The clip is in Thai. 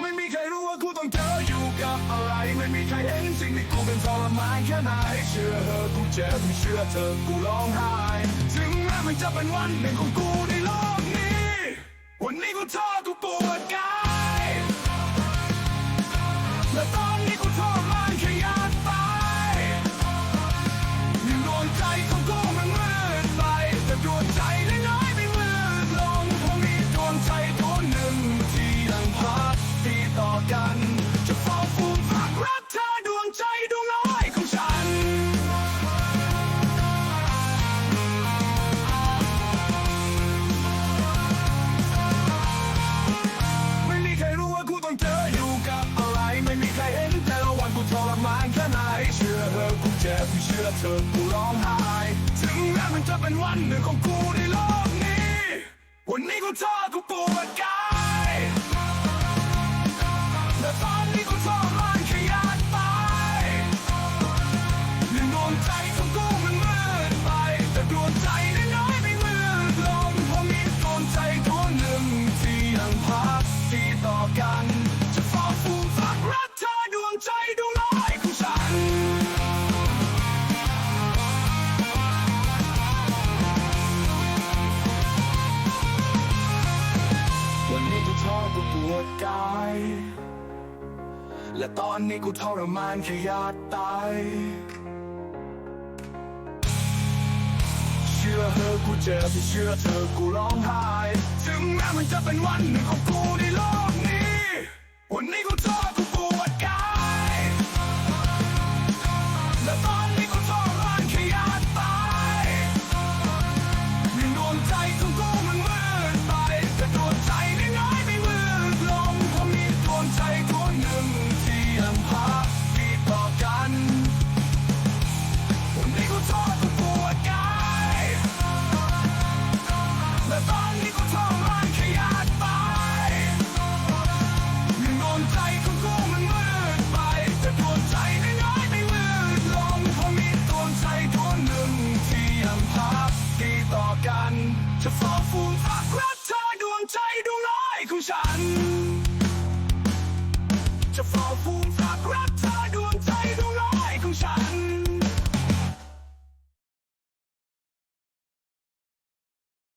ไม่มีใครรู้ว่ากูต้องเจออยู่กับอะไร ไม่มีใครเห็นสิ่งที่กูเป็นทรมานแค่ไหน เชื่อเธอกูเจ็บไม่เชื่อเธอกูร้องไห้ ถึงแม้มันจะเป็นวันหนึ่งของกูในโลกนี้ วันนี้กูท้อกูปวดกาย กัน จะเฝ้าฟูมฝักรักเธอดวงใจดวงน้อยของฉัน ไม่มีใครรู้ว่ากูต้องเจออยู่กับอะไร ไม่มีใครเห็นแต่ละวันกูทรมานแค่ไหน เชื่อเธอกูเจ็บเชื่อเธอกูร้องไห้ ถึงแม้มันจะเป็นวันหนึ่งของกูในโลกนี้ วันนี้กูท้อกูปวดกาย ดกาย และตอนนี้กูทรมานแค่อยากตาย เชื่อเธอกูเจ็บเชื่อเธอกูร้องไห้ ถึงแม้มันจะเป็นวันหนึ่งของกู วงน้